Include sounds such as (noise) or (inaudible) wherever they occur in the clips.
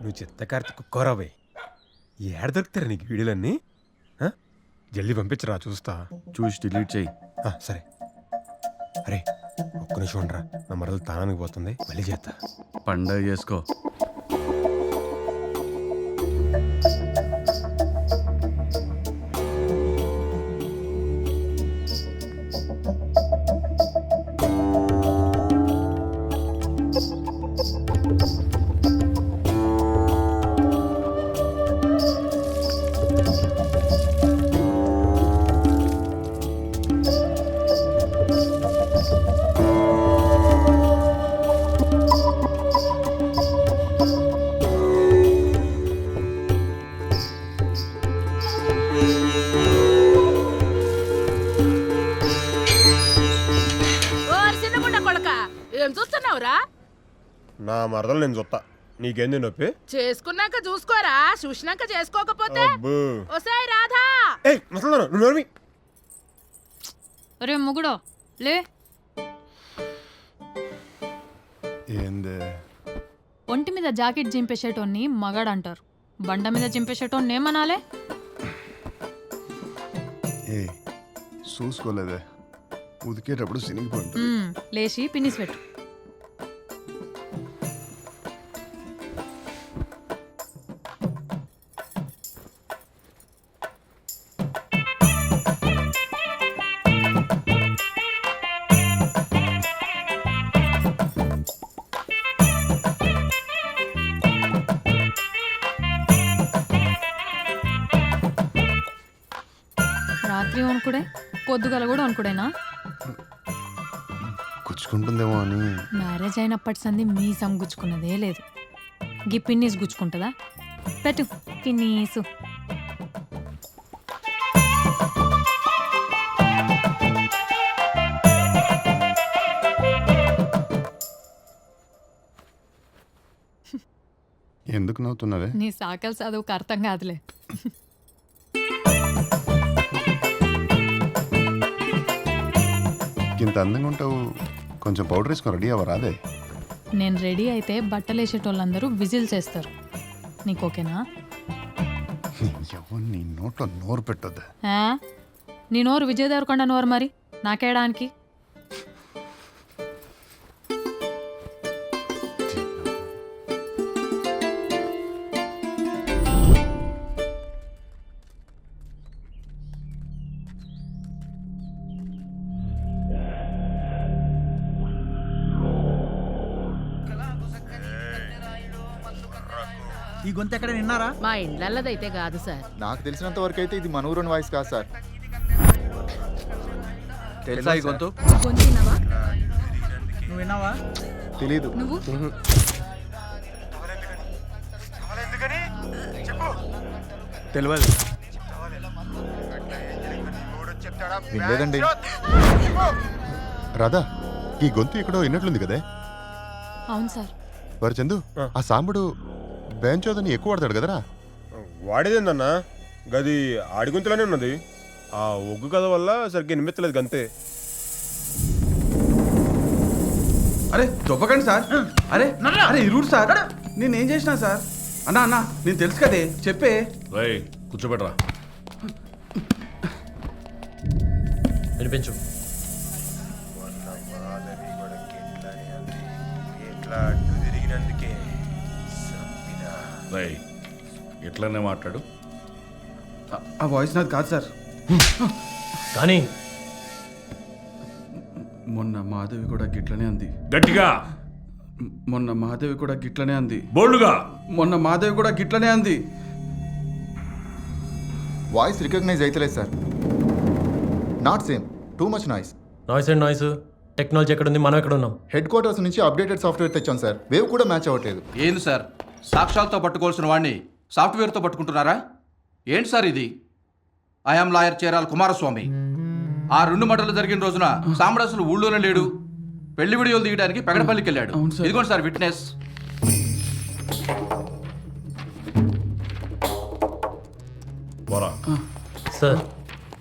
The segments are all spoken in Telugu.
నువ్వు చిత్త కార్తీక్ కోరాబాయ్ ఏడ దొరుకుతారు నీకు వీడియోలన్నీ? ఆ? జల్దీ పంపించరా చూస్తా. చూసి డిలీట్ చేయి. సరే. అరే ఒక్క నిమిషం ఉండరా. నా మరదలు తానానికి పోతుంది. మళ్ళీ చేస్తా పండగ చేసుకో. నా మరదలు నేను చూస్తా నీకేంది నొప్పి? చేసుకున్నాక చూసుకోరా చూసినాక చేసుకోకపోతే అబ్బో. ఒసేయ్ రాధా. ఏయ్ ముసలి నువ్వు నోర్మి ఒరే మొగుడో లే. ఏందే? ఒంటి మీద జాకెట్ చింపేసేటోన్ని మగాడు అంటారు బండ మీద చింపేసేటోన్ని ఏమనాలే? ఏ చూసుకోలేదే. ఉదికేటప్పుడు సినిగిపోయింది మ్మ్, లేచి పిన్నిసి పెట్టు. పొద్దుగల కూడా వణుకుడేనా గుచ్చుకుంటుందేమో అని. మ్యారేజ్ అయినప్పటి సంది మీసం గుచ్చుకున్నదే లేదు. గి పిన్నీస్ గుచ్చుకుంటుందా? పెట్టు పిన్నీసు. ఎందుకు నవ్వుతున్నావే? నీ సాకల్ చదువుకు అర్థం కాదులే. ఇంత అందంగా ఉంటావు. కొంచెం పౌడర్ వేసుకొని రెడీ అవ్వరా అదే? నేను రెడీ అయితే బట్టలు వేసేటోళ్ళందరూ విజిల్ చేస్తారు నీకు ఓకేనా? ఎవరు నీ నోట్లో నోరు పెట్టొద్దా. ఆ? నీ నోరు విజయ్ దేవరకొండ నోరు మరి. నాకేయడానికి? ఈ గొంతు ఎక్కడ విన్నారా? మా ఇండ్లల్లదైతే కాదు సార్. నాకు తెలిసినంత వరకు అయితే ఇది మనూరోని వాయిస్ కాదు సార్. తెలుసా ఈ గొంతు? గొంతినవా నువ్వు విన్నావా? తెలీదు. నువ్వు? తెలియదు వినలేదండి. రాధా ఈ గొంతు ఎక్కడో విన్నట్లుంది కదే? అవును సార్. మరి చందు ఆ సాంబడు బేంచోదని ఎక్కువ వాడతాడు కదరా? వాడేదేందన్నా? గది ఆడిగుంతలోనే ఉన్నది. ఆ ఒగ్గు కథ వల్ల సరిగ్గా వినిపించలేదు గంతే. అరే దొబ్బకండి సార్. అరే అరే ఇరుడు సార్. నేనేం చేసినా సార్? అన్నా అన్నా నేను తెలుసు కదే. చెప్పే. రై కూర్చోబెట్రా వినిపించు. రై ఇట్లనే మాట్లాడు. ఆ- వాయిస్ నాది కాదు సార్. కానీ మొన్న మాధవి కూడా గిట్లనే అంది. గట్టిగా! మొన్న మాధవి కూడా గిట్లనే అంది. బోల్డ్గా! మొన్న మాధవి కూడా గిట్లనే అంది. వాయిస్ రికగ్నైజ్ అవుతలేదు sir. Not same too much noise noise and noise. Technology ఎక్కడుంది? మనం ఎక్కడ ఉన్నాం హెడ్ క్వార్టర్స్ నుంచి అప్డేటెడ్ సాఫ్ట్వేర్ తెచ్చాం సార్. వేవ్ కూడా మ్యాచ్ అవ్వట్లేదు. ఏంది సార్? సాక్ష్యాలతో పట్టుకోవాల్సిన వాడిని సాఫ్ట్వేర్తో పట్టుకుంటున్నారా? ఏంటి సార్ ఇది? I'm lawyer Cherala Kumaraswamy. ఆ రెండు మటలు జరిగిన రోజున సాంబడు అసలు ఊళ్ళోనే లేడు. పెళ్ళి వీడియోలు తీయడానికి పెగడపల్లికి వెళ్ళాడు. ఇదిగోండి సార్ విట్నెస్. పోరా. Sir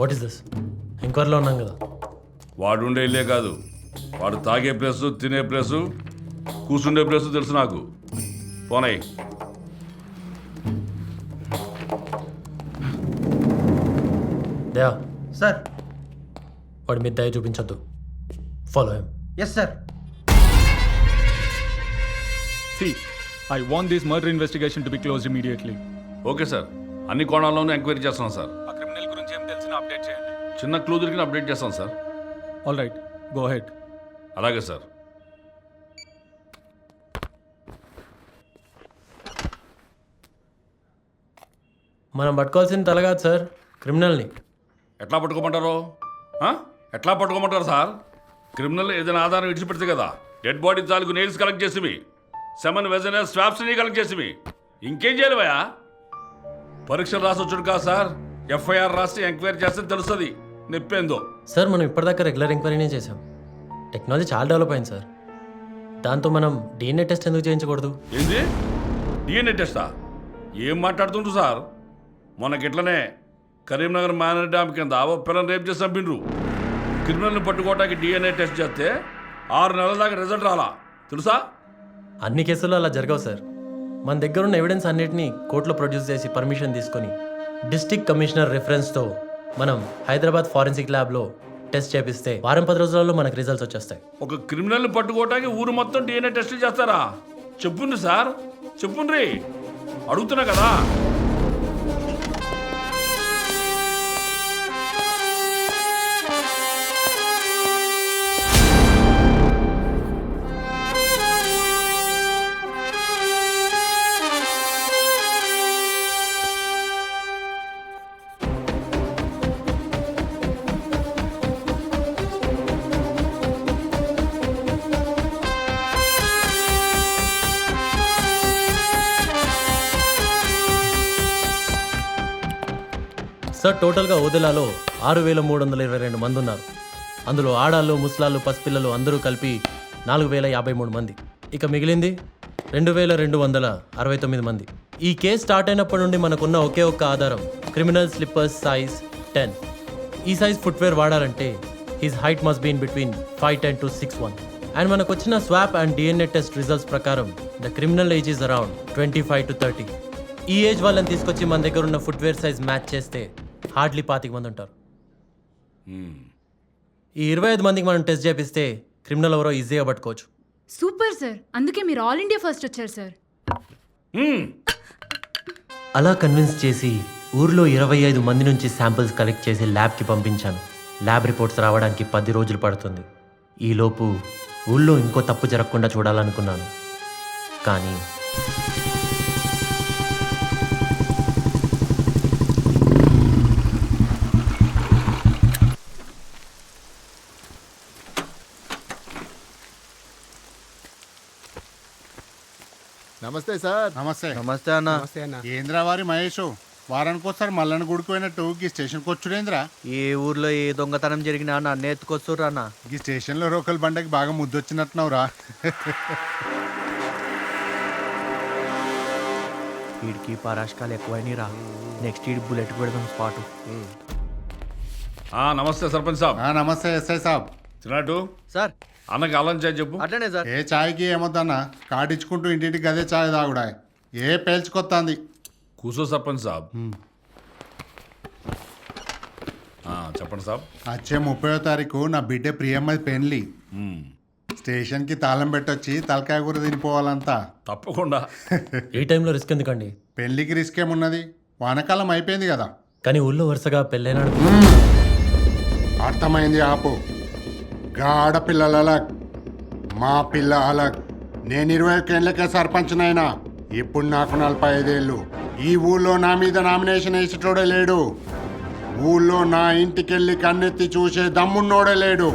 what is this? ఎంక్వైరీలో ఉన్నాం కదా. వాడు ఉండే ఇల్లే కాదు. వాడు తాగే ప్లేసు తినే ప్లేసు కూర్చుండే ప్లేసు తెలుసు నాకు. పోనాయి. దేవా. సార్. వాడి మీద దయ చూపించొద్దు. Follow him yes sir see I want this murder investigation to be close immediately okay sir అన్ని కోణాల్లోనూ ఎంక్వైరీ చేస్తున్నాం సార్ ఆ క్రిమినల్ గురించి ఏం తెలిసిన అప్డేట్ చేయండి. చిన్న క్లూ దొరికిన అప్డేట్ చేస్తాం sir all right go head అలాగే సార్ మనం పట్టుకోవాల్సిన తల కాదు సార్. క్రిమినల్ని. ఎట్లా పట్టుకోమంటారు? ఆ? ఎట్లా పట్టుకోమంటారు సార్? క్రిమినల్ ఏదైనా ఆధారం విడిచిపెడితే కదా డెడ్ బాడీ తాలూకు నెయిల్స్ కలెక్ట్ చేసివి. సెమన్ వెజన స్వాప్స్ని కలెక్ట్ చేసివి. ఇంకేం చేయాలి భయా పరీక్షలు రాసి వచ్చాడు కదా సార్. ఎఫ్ఐఆర్ రాసి ఎంక్వైరీ చేస్తే తెలుస్తుంది. నొప్పేందో. సార్ మనం ఇప్పటిదాకా రెగ్యులర్ ఎంక్వైరీనే చేసాం టెక్నాలజీ చాలా డెవలప్ అయింది సార్. దాంతో మనం డిఎన్ఏ టెస్ట్ ఎందుకు చేయించకూడదు? ఏంది? డిఎన్ఏ టెస్టా ఏం మాట్లాడుతుండ్రు సార్? మొన్నకిట్లనే కరీంనగర్ మేనర్ డ్యామ్ కింద ఓ పిల్లని రేపు చేసి చంపిండ్రు. క్రిమినల్ని పట్టుకోవడానికి డిఎన్ఏ టెస్ట్ చేస్తే ఆరు నెలల దాకా రిజల్ట్ రాలా. తెలుసా? అన్ని కేసుల్లో అలా జరగవు సార్. మన దగ్గర ఉన్న ఎవిడెన్స్ అన్నిటినీ కోర్టులో ప్రొడ్యూస్ చేసి పర్మిషన్ తీసుకొని డిస్టిక్ కమిషనర్ రిఫరెన్స్తో మనం హైదరాబాద్ ఫారెన్సిక్ ల్యాబ్లో టెస్ట్ చేపిస్తే వారం పది రోజులలో మనకు రిజల్ట్స్ వచ్చేస్తాయి. ఒక క్రిమినల్ని పట్టుకోవడానికి ఊరు మొత్తం డిఎన్ఏ టెస్ట్ చేస్తారా? చెప్పుండ్రి సార్. చెప్పుండ్రి. అడుగుతున్నా కదా. సార్ టోటల్గా ఓదెలాలో ఆరు వేల మూడు వందల ఇరవై రెండు మంది ఉన్నారు. అందులో ఆడాళ్ళు ముసలాళ్ళు పసిపిల్లలు అందరూ కలిపి నాలుగు వేల యాభై మూడు మంది. ఇక మిగిలింది రెండు వేల రెండు వందల అరవై తొమ్మిది మంది. ఈ కేసు స్టార్ట్ అయినప్పటి నుండి మనకున్న ఒకే ఒక్క ఆధారం క్రిమినల్ స్లిప్పర్స్ సైజ్ టెన్. ఈ సైజ్ ఫుట్వేర్ వాడాలంటే his height must been between five ten to six one. And మనకు వచ్చిన swab and DNA test results ప్రకారం the criminal age is around twenty five to thirty. ఈ ఏజ్ వాళ్ళని తీసుకొచ్చి మన దగ్గర ఉన్న ఫుట్వేర్ సైజ్ మ్యాచ్ చేస్తే హార్డ్లీ పాతిక మంది ఉంటారు. ఈ ఇరవై ఐదు మందికి మనం టెస్ట్ చేపిస్తే క్రిమినల్ ఎవరో ఈజీగా పట్టుకోవచ్చు. Super sir. అందుకే మీరు ఆల్ ఇండియా ఫస్ట్ వచ్చారు సార్. అలా కన్విన్స్ చేసి ఊర్లో ఇరవై ఐదు మంది నుంచి శాంపిల్స్ కలెక్ట్ చేసి ల్యాబ్కి పంపించాను. ల్యాబ్ రిపోర్ట్స్ రావడానికి పది రోజులు పడుతుంది. ఈలోపు ఊళ్ళో ఇంకో తప్పు జరగకుండా చూడాలనుకున్నాను. కానీ నమస్తే సార్. నమస్తే. నమస్తే అన్న. ఏంద్రా వారి మహేష్? వారానికి వస్తారు మల్లన్న గుడికి పోయినట్టు ఈ స్టేషన్కి వచ్చుడేంద్రా? ఏ ఊర్లో ఏ దొంగతనం జరిగినా నన్ను ఎత్తుకొస్తుర్రు అన్న. ఈ స్టేషన్లో రోకల్ బండకి బాగా ముద్దొచ్చినట్టున్నావురా. వీడికి పరాష్కాలు ఎక్కువైనాయి రా నెక్స్ట్ వీడి బుల్లెట్ పెడదాం స్పాట్. ఆ, నమస్తే సర్పంచ్ సాబ్. ఆ, నమస్తే ఎస్ఐ సాబ్. తిన్నట్టు సార్. అన్నకి అల్లం చేయి చెప్పు. అట్లనే సార్. ఏ చాయ్కి ఏమొద్దన్న? కాటించుకుంటూ ఇంటింటికి గదే చాయ్ తాగుడా. ఏ పేల్చుకొత్తాంది? కూసో సర్పంచ్ సాబ్. ఆ, చెప్పండి సాబ్. వచ్చే ముప్పయో తారీఖు నా బిడ్డ ప్రియమ్మది పెళ్ళి మ్మ్. స్టేషన్కి తాళం పెట్టొచ్చి తలకాయ కూర తినిపోవాలంతా. తప్పకుండా. (laughs) ఈ టైంలో రిస్క్ ఎందుకండి? పెళ్ళికి రిస్క్ ఏమున్నది? వానకాలం అయిపోయింది కదా. కానీ ఊళ్ళో వరుసగా పెళ్ళైనాడు. అర్థమైంది ఆపు. గా ఆడపిల్లల మా పిల్ల అలగ్ నేను ఇరవై ఒకేళ్ళకే సర్పంచ్నైనా ఇప్పుడు నాకు నలభై ఐదేళ్ళు. ఈ ఊళ్ళో నా మీద నామినేషన్ వేసేటోడే లేడు. ఊళ్ళో నా ఇంటికెళ్ళి కన్నెత్తి చూసే దమ్మున్నోడే లేడు.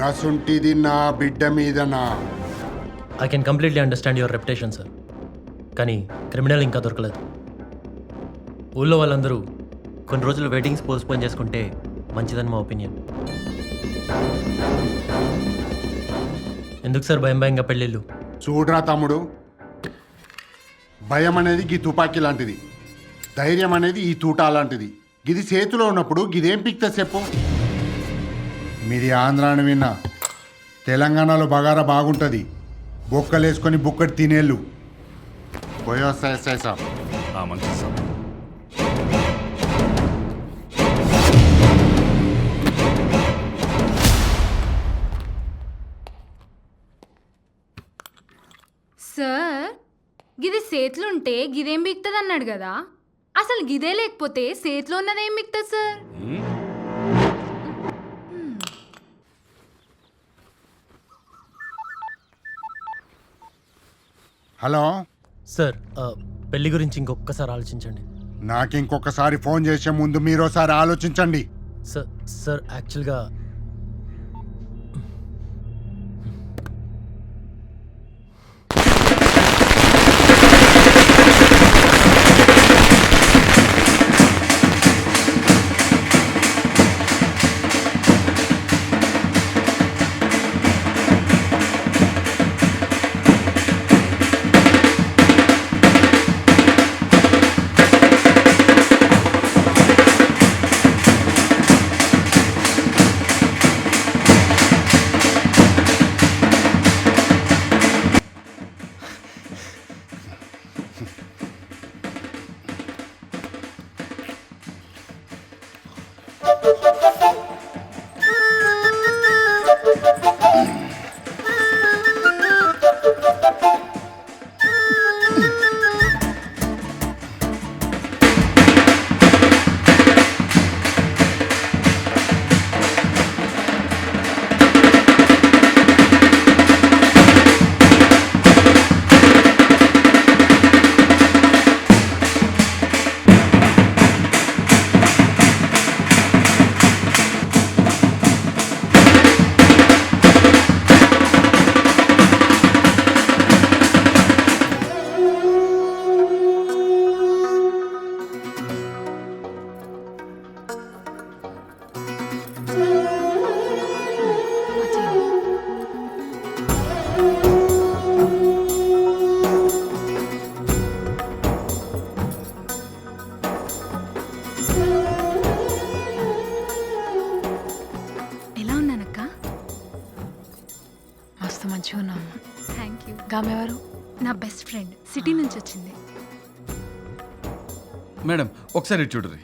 గసుంటిది నా బిడ్డ మీదనా? I can completely understand your reputation sir కానీ క్రిమినల్ ఇంకా దొరకలేదు. ఊళ్ళో వాళ్ళందరూ కొన్ని రోజులు వెయిటింగ్స్ పోస్ట్పోన్ చేసుకుంటే మంచిదని మా ఒపీనియన్ ఎందుకు సార్ భయం భయంగా పెళ్ళిళ్ళు? చూడరా తమ్ముడు. భయం అనేది గీ తుపాకీ లాంటిది. ధైర్యం అనేది ఈ తూటా లాంటిది. గిది చేతిలో ఉన్నప్పుడు గిదేం పిక్తే చెప్పు. మీది ఆంధ్రాని విన్నా. తెలంగాణలో బగారా బాగుంటుంది. బొక్కలేసుకొని బుక్కటి తినేళ్ళు. సాబ్. ఆ, మంచిది సాబ్. సార్ గిది సేతులుంటే గిదేం బిక్తుంది అన్నాడు కదా అసలు గిదే లేకపోతే సేతులో ఉన్నది ఏం బిక్తుంది సార్? హలో? సార్ ఆ, పెళ్ళి గురించి ఇంకొకసారి ఆలోచించండి. నాకు ఇంకొకసారి ఫోన్ చేసే ముందు మీరోసారి ఆలోచించండి. సార్ సార్ యాక్చువల్గా మస్తు మంచిగా ఉన్నాము థ్యాంక్ యూ గామెవరు నా బెస్ట్ ఫ్రెండ్ సిటీ నుంచి వచ్చింది. మేడం ఒకసారి ఇటు చూడుర్రి.